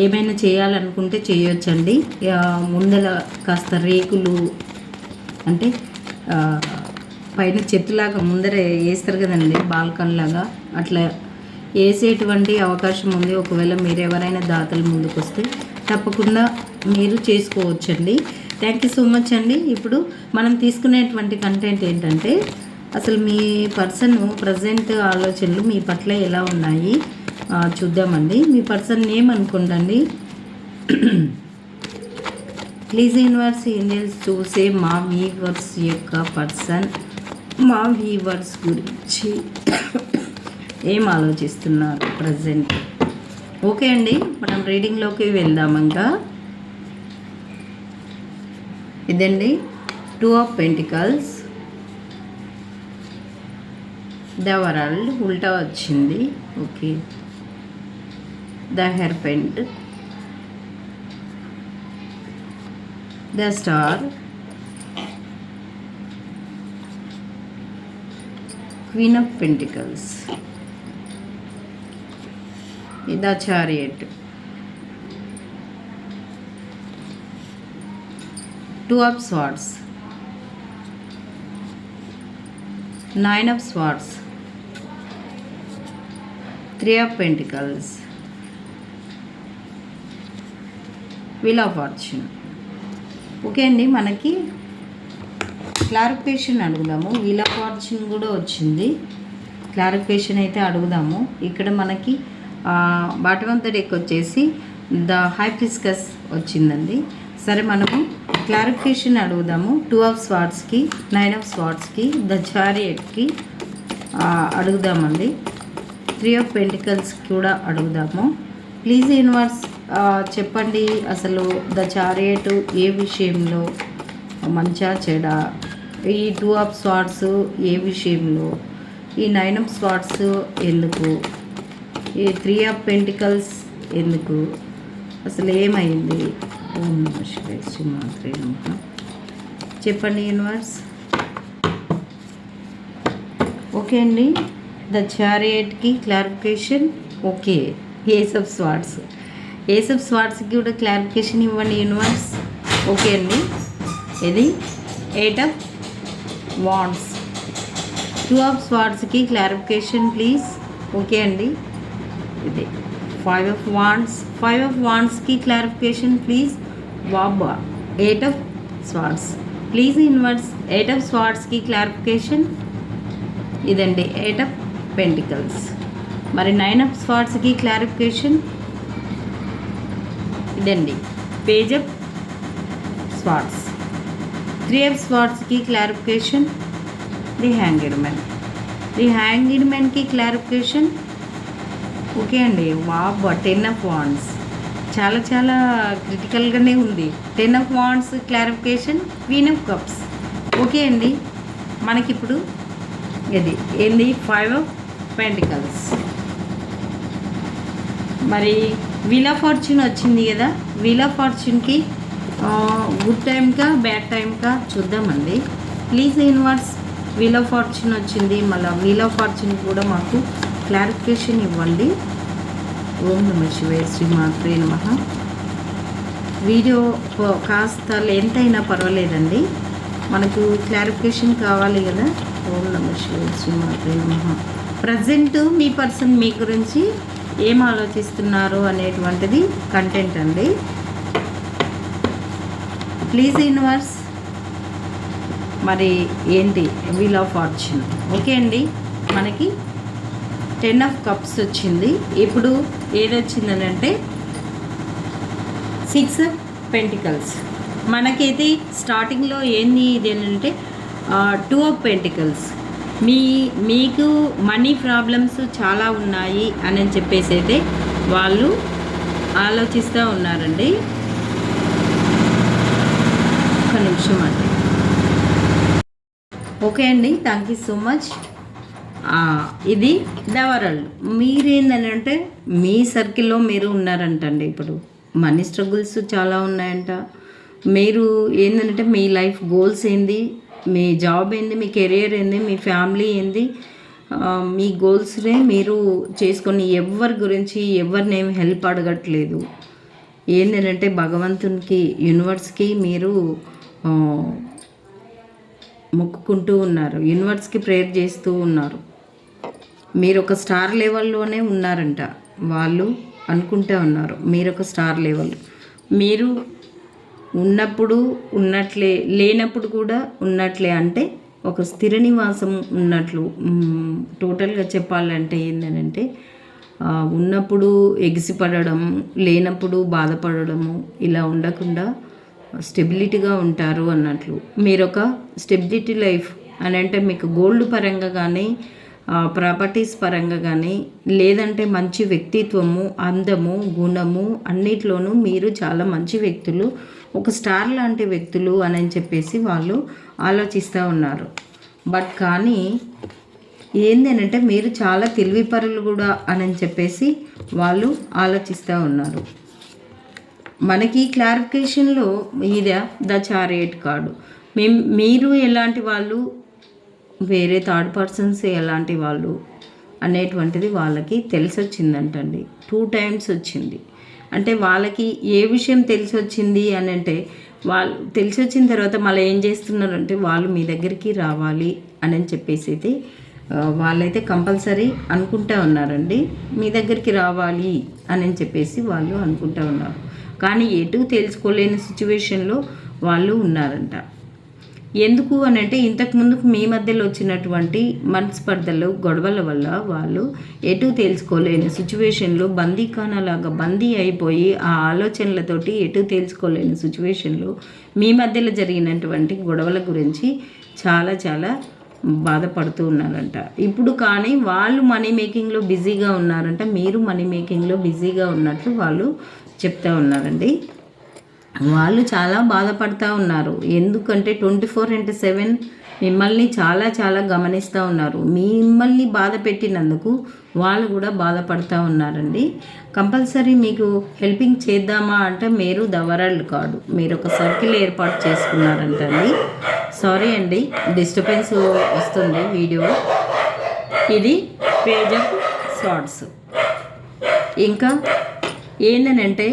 ఏమైనా చేయాలనుకుంటే చేయొచ్చండి. ముందల కాస్త రేకులు అంటే పైన చెట్టులాగా ముందర వేస్తారు కదండి బాల్కన్ లాగా. అట్లా వేసేటువంటి అవకాశం ఉంది. ఒకవేళ మీరు ఎవరైనా దాతలు ముందుకు వస్తే తప్పకుండా మీరు చేసుకోవచ్చండి. థ్యాంక్ యూ సో మచ్ అండి. ఇప్పుడు మనం తీసుకునేటువంటి కంటెంట్ ఏంటంటే అసలు మీ పర్సన్ ప్రజెంట్ ఆలోచనలు మీ పట్ల ఎలా ఉన్నాయి? చూద్దామండి. మీ పర్సన్ నేమ్ అనుకుంటండి ప్లీజ్ యూనివర్స్ ఏంజల్స్ చూసే మా వీవర్స్ యొక్క పర్సన్. మా వీవర్స్ గురించి ఏం ఆలోచిస్తున్నారు ప్రజెంట్? ఓకే అండి. మనం రీడింగ్లోకి వెళ్దాం ఇంకా. ఇదండి. Two of pentacles the world ఉల్టా వచ్చింది. Okay. the hairpin. The star. Queen of pentacles. The chariot. Two of swords. Nine of swords. Three of pentacles. Wheel of fortune okay అండి మనకి క్లారిఫికేషన్ అడుగుదాము. వీల్ ఆఫ్ ఫార్చ్యూన్ కూడా వచ్చింది. Clarification అయితే అడుగుదాము. ఇక్కడ మనకి బాటమ్ ఆఫ్ ద డెక్ వచ్చేసి ద హైఫిస్కస్ వచ్చిందండి. సరే మనము క్లారిఫికేషన్ అడుగుదాము. టూ ఆఫ్ స్వార్డ్స్కి నైన్ ఆఫ్ స్వార్డ్స్కి ద చారియట్కి అడుగుదామండి. త్రీ ఆఫ్ పెంటికల్స్ కూడా అడుగుదాము. ప్లీజ్ యూనివర్స్ చెప్పండి అసలు ద చారియట్ ఏ విషయంలో మంచా చెడ? ఈ టూ ఆఫ్ స్వాట్స్ ఏ విషయంలో? ఈ నైన్ ఆఫ్ స్వాట్స్ ఎందుకు? ఈ త్రీ ఆఫ్ పెంటికల్స్ ఎందుకు? అసలు ఏమైంది? ఓం నమ శివాయ చెప్పండి యూనివర్స్ ఓకే అండి. The చారియట్కి clarification okay. Ace of swords ace స్వార్ట్స్కి కూడా క్లారిఫికేషన్ ఇవ్వండి యూనివర్స్ ఓకే అండి. ఇది eight of wands two of స్వార్ట్స్కి clarification please okay అండి. ఇది five of wands five of వాండ్స్కి clarification please Baba eight of swords please inverse eight of స్వార్ట్స్కి clarification ఇదండి eight of pentacles మరి nine of స్వార్ట్స్కి clarification ఇదండి. Page of swords three of స్వార్డ్స్కి clarification the hanged man the hanged మ్యాన్కి clarification okay అండి. వాబ్ ten of wands చాలా చాలా క్రిటికల్గానే ఉంది. Ten of wands clarification queen of cups okay అండి. మనకిప్పుడు ఇది ఏంది? ఫైవ్ ఆఫ్ పెంటికల్స్ మరి వీల్ ఆఫ్ ఫార్చ్యూన్ వచ్చింది కదా. వీల్ ఆఫ్ ఫార్చ్యూన్కి గుడ్ టైంకా బ్యాడ్ టైంకా చూద్దామండి. Please inverse wheel of fortune వచ్చింది. మళ్ళీ వీల్ ఆఫ్ ఫార్చ్యూన్ కూడా మాకు క్లారిఫికేషన్ ఇవ్వండి. ఓం నమ శివాయ శ్రీ మాత్రే నమ. వీడియో కాస్త లెంత్ అయినా పర్వాలేదండి. మనకు క్లారిఫికేషన్ కావాలి కదా. ఓం నమ శివాయ శ్రీ మాత్రే నమ. ప్రజెంట్ మీ పర్సన్ మీ గురించి ఏం ఆలోచిస్తున్నారు అనేటువంటిది కంటెంట్ అండి. ప్లీజ్ యూనివర్స్ మరి ఏంటి? వీల్ ఆఫ్ ఫార్చ్యూన్ ఓకే అండి మనకి టెన్ ఆఫ్ కప్స్ వచ్చింది. ఇప్పుడు ఏదొచ్చిందని అంటే సిక్స్ ఆఫ్ పెంటికల్స్ మనకైతే స్టార్టింగ్లో ఏంది ఇది అంటే టూ ఆఫ్ పెంటికల్స్ మీ మీకు మనీ ప్రాబ్లమ్స్ చాలా ఉన్నాయి అని చెప్పేసి అయితే వాళ్ళు ఆలోచిస్తూ ఉన్నారండి. నిమిషం అండి. ఓకే అండి థ్యాంక్ యూ సో మచ్ ఇది దవరల్ మీరేంటంటే మీ సర్కిల్లో మీరు ఉన్నారంటండి ఇప్పుడు. మనీ స్ట్రగుల్స్ చాలా ఉన్నాయంట. మీరు ఏంటంటే మీ లైఫ్ గోల్స్ ఏంది? మీ జాబ్ ఏంది మీ కెరియర్ ఏంది మీ ఫ్యామిలీ ఏంది మీ గోల్స్నే మీరు చేసుకొని ఎవరి గురించి ఎవరినేమి హెల్ప్ అడగట్లేదు. ఏంటంటే భగవంతునికి యూనివర్స్కి మీరు మొక్కుకుంటూ ఉన్నారు. యూనివర్స్కి ప్రేయర్ చేస్తూ ఉన్నారు. మీరు ఒక స్టార్ లెవెల్లోనే ఉన్నారంట. వాళ్ళు అనుకుంటూ ఉన్నారు. మీరు ఒక స్టార్ లెవెల్ మీరు ఉన్నప్పుడు ఉన్నట్లే లేనప్పుడు కూడా ఉన్నట్లే అంటే ఒక స్థిర నివాసం ఉన్నట్లు టోటల్గా చెప్పాలంటే ఏంటంటే ఉన్నప్పుడు ఎగిసిపడడం లేనప్పుడు బాధపడడము ఇలా ఉండకుండా స్టెబిలిటీగా ఉంటారు అన్నట్లు. మీరు ఒక స్టెబిలిటీ లైఫ్ అని అంటే మీకు గోల్డ్ పరంగా కానీ ప్రాపర్టీస్ పరంగా కానీ లేదంటే మంచి వ్యక్తిత్వము అందము గుణము అన్నిట్లోనూ మీరు చాలా మంచి వ్యక్తులు ఒక స్టార్ లాంటి వ్యక్తులు అని చెప్పేసి వాళ్ళు ఆలోచిస్తూ ఉన్నారు. బట్ కానీ ఏంటంటే మీరు చాలా తెలివిపరులు కూడా అని చెప్పేసి వాళ్ళు ఆలోచిస్తూ ఉన్నారు. మనకి క్లారిఫికేషన్లో ఇదే ద చారియట్ కార్డు. మేం మీరు ఎలాంటి వాళ్ళు వేరే థర్డ్ పర్సన్స్ ఎలాంటి వాళ్ళు అనేటువంటిది వాళ్ళకి తెలిసి వచ్చిందంటండి టూ టైమ్స్ వచ్చింది. అంటే వాళ్ళకి ఏ విషయం తెలిసి వచ్చింది అని అంటే వాళ్ళు తెలిసి వచ్చిన తర్వాత మళ్ళీ ఏం చేస్తున్నారు అంటే వాళ్ళు మీ దగ్గరికి రావాలి అని చెప్పేసి అయితే వాళ్ళైతే కంపల్సరీ అనుకుంటా ఉన్నారండి. మీ దగ్గరికి రావాలి అని చెప్పేసి వాళ్ళు అనుకుంటా ఉన్నారు. కానీ ఎటు తెలుసుకోలేని సిచ్యువేషన్లో వాళ్ళు ఉన్నారంట. ఎందుకు అని అంటే ఇంతకు ముందుకు మీ మధ్యలో వచ్చినటువంటి మనస్పర్ధలు గొడవల వల్ల వాళ్ళు ఎటు తెలుసుకోలేని సిచ్యువేషన్లో బందీఖానాలాగా బందీ అయిపోయి ఆ ఆలోచనలతోటి ఎటు తెలుసుకోలేని సిచ్యువేషన్లో మీ మధ్యలో జరిగినటువంటి గొడవల గురించి చాలా చాలా బాధపడుతూ ఉన్నారంట. ఇప్పుడు కానీ వాళ్ళు మనీ మేకింగ్లో బిజీగా ఉన్నారంట మీరు మనీ మేకింగ్లో బిజీగా ఉన్నట్లు వాళ్ళు చెప్తా ఉన్నారండి. వాళ్ళు చాలా బాధపడుతూ ఉన్నారు. ఎందుకంటే ట్వంటీ ఫోర్ ఇంటూ సెవెన్ మిమ్మల్ని చాలా చాలా గమనిస్తూ ఉన్నారు. మిమ్మల్ని బాధ పెట్టినందుకు వాళ్ళు కూడా బాధపడుతూ ఉన్నారండి. కంపల్సరీ మీకు హెల్పింగ్ చేద్దామా అంటే మీరు దవరాళ్ళు కాదు. మీరు ఒక సర్కిల్ ఏర్పాటు చేసుకున్నారంటండి సారీ అండి డిస్టర్బెన్స్ వస్తుంది వీడియో. ఇది పేజ్ ఆఫ్ షార్ట్స్ ఇంకా ఏంటనంటే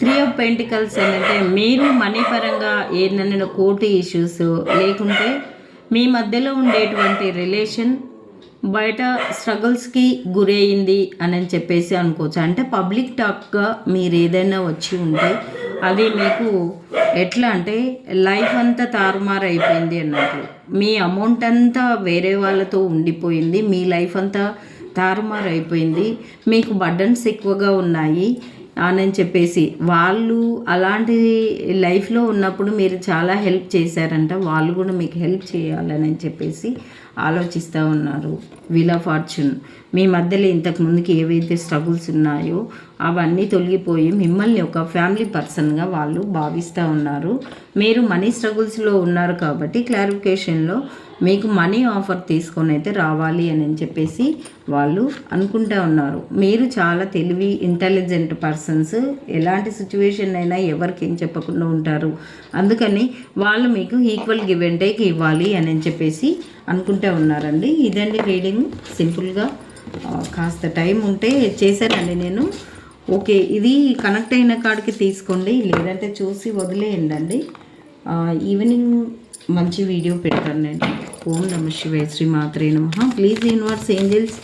త్రీ ఆఫ్ పెంటికల్స్ ఏంటంటే మీరు మనీ పరంగా ఏదైనా కోర్టు ఇష్యూస్ లేకుంటే మీ మధ్యలో ఉండేటువంటి రిలేషన్ బయట స్ట్రగుల్స్కి గురయింది అని చెప్పేసి అనుకోవచ్చు. అంటే పబ్లిక్ టాక్గా మీరు ఏదైనా వచ్చి ఉంటే అది మీకు ఎట్లా అంటే లైఫ్ అంతా తారుమారు అయిపోయింది అన్నట్లు మీ అమౌంట్ అంతా వేరే వాళ్ళతో ఉండిపోయింది మీ లైఫ్ అంతా తారుమారు అయిపోయింది మీకు బర్డన్స్ ఎక్కువగా ఉన్నాయి అని చెప్పేసి వాళ్ళు అలాంటి లైఫ్లో ఉన్నప్పుడు మీరు చాలా హెల్ప్ చేశారంట. వాళ్ళు కూడా మీకు హెల్ప్ చేయాలని చెప్పేసి ఆలోచిస్తూ ఉన్నారు. వీల్ ఆఫ్ ఫార్చ్యూన్ మీ మధ్యలో ఇంతకు ముందుకి ఏవైతే స్ట్రగుల్స్ ఉన్నాయో అవన్నీ తొలగిపోయి మిమ్మల్ని ఒక ఫ్యామిలీ పర్సన్గా వాళ్ళు భావిస్తూ ఉన్నారు. మీరు మనీ స్ట్రగుల్స్లో ఉన్నారు కాబట్టి క్లారిఫికేషన్లో మీకు మనీ ఆఫర్ తీసుకొని అయితే రావాలి అని చెప్పేసి వాళ్ళు అనుకుంటూ ఉన్నారు. మీరు చాలా తెలివి ఇంటెలిజెంట్ పర్సన్స్ ఎలాంటి సిచ్యువేషన్ అయినా ఎవరికి చెప్పకుండా ఉంటారు. అందుకని వాళ్ళు మీకు ఈక్వల్ గివ్ అండ్ టేక్ ఇవ్వాలి అని చెప్పేసి అనుకుంటూ ఉన్నారండి. ఇదండి రీడింగ్ సింపుల్గా కాస్త టైం ఉంటే చేశానండి నేను. ఓకే ఇది కనెక్ట్ అయిన కాడికి తీసుకోండి. లేదంటే చూసి వదిలేయండి ఈవినింగ్ మంచి వీడియో పెడతాను నేను. ఓం నమ శివే శ్రీ మాత్రే నమ. ప్లీజ్ యూనివర్స్ ఏంజల్స్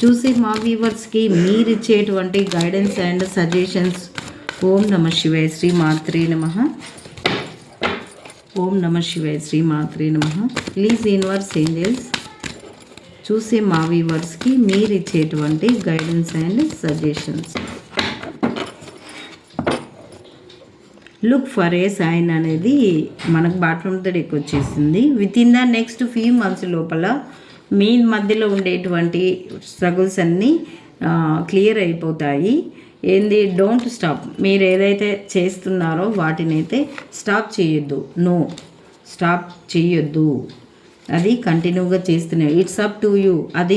చూసి మా వ్యూవర్స్కి మీరు ఇచ్చేటువంటి గైడెన్స్ అండ్ సజెషన్స్ ఓం నమ శివాయ శ్రీ మాత్రే నమ. ఓం నమ శివాయ శ్రీ మాత్రే నమ. ప్లీజ్ యూనివర్స్ ఏంజల్స్ చూసే మా వ్యూవర్స్కి మీరు ఇచ్చేటువంటి guidance and suggestions look for a sign అనేది మనకు బాత్రూమ్ తడికి వచ్చేసింది with in the next few months లోపల మీ మధ్యలో ఉండేటువంటి స్ట్రగుల్స్ అన్నీ క్లియర్ అయిపోతాయి. ఏంది? డోంట్ స్టాప్ మీరు ఏదైతే చేస్తున్నారో వాటిని అయితే స్టాప్ చేయొద్దు. నో స్టాప్ చేయొద్దు. అది కంటిన్యూగా చేస్తున్నాయి. ఇట్స్ అప్ టు యూ అది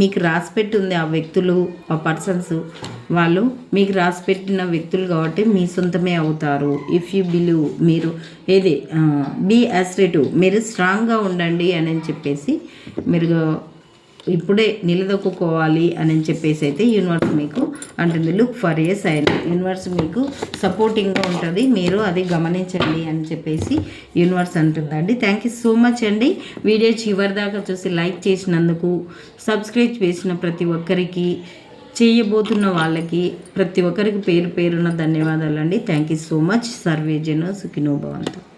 మీకు రాసిపెట్టి ఉంది ఆ వ్యక్తులు ఆ పర్సన్స్ వాళ్ళు మీకు రాసిపెట్టిన వ్యక్తులు కాబట్టి మీ సొంతమే అవుతారు. ఇఫ్ యూ బిలీవ్ మీరు ఏది బీ అస్రేటివ్ మీరు స్ట్రాంగ్గా ఉండండి అని చెప్పేసి మీరు ఇప్పుడే నిలదొక్కుకోవాలి అని చెప్పేసి అయితే యూనివర్స్ మీకు అంటుంది. Look for a sign universe మీకు సపోర్టింగ్గా ఉంటుంది. మీరు అది గమనించండి అని చెప్పేసి యూనివర్స్ అంటుందండి. థ్యాంక్ యూ సో మచ్ అండి. వీడియో చివరి దాకా చూసి లైక్ చేసినందుకు సబ్స్క్రైబ్ చేసిన ప్రతి ఒక్కరికి చేయబోతున్న వాళ్ళకి ప్రతి ఒక్కరికి పేరు పేరున ధన్యవాదాలు అండి థ్యాంక్ యూ సో మచ్ సర్వేజన్ సుఖినోభవంతం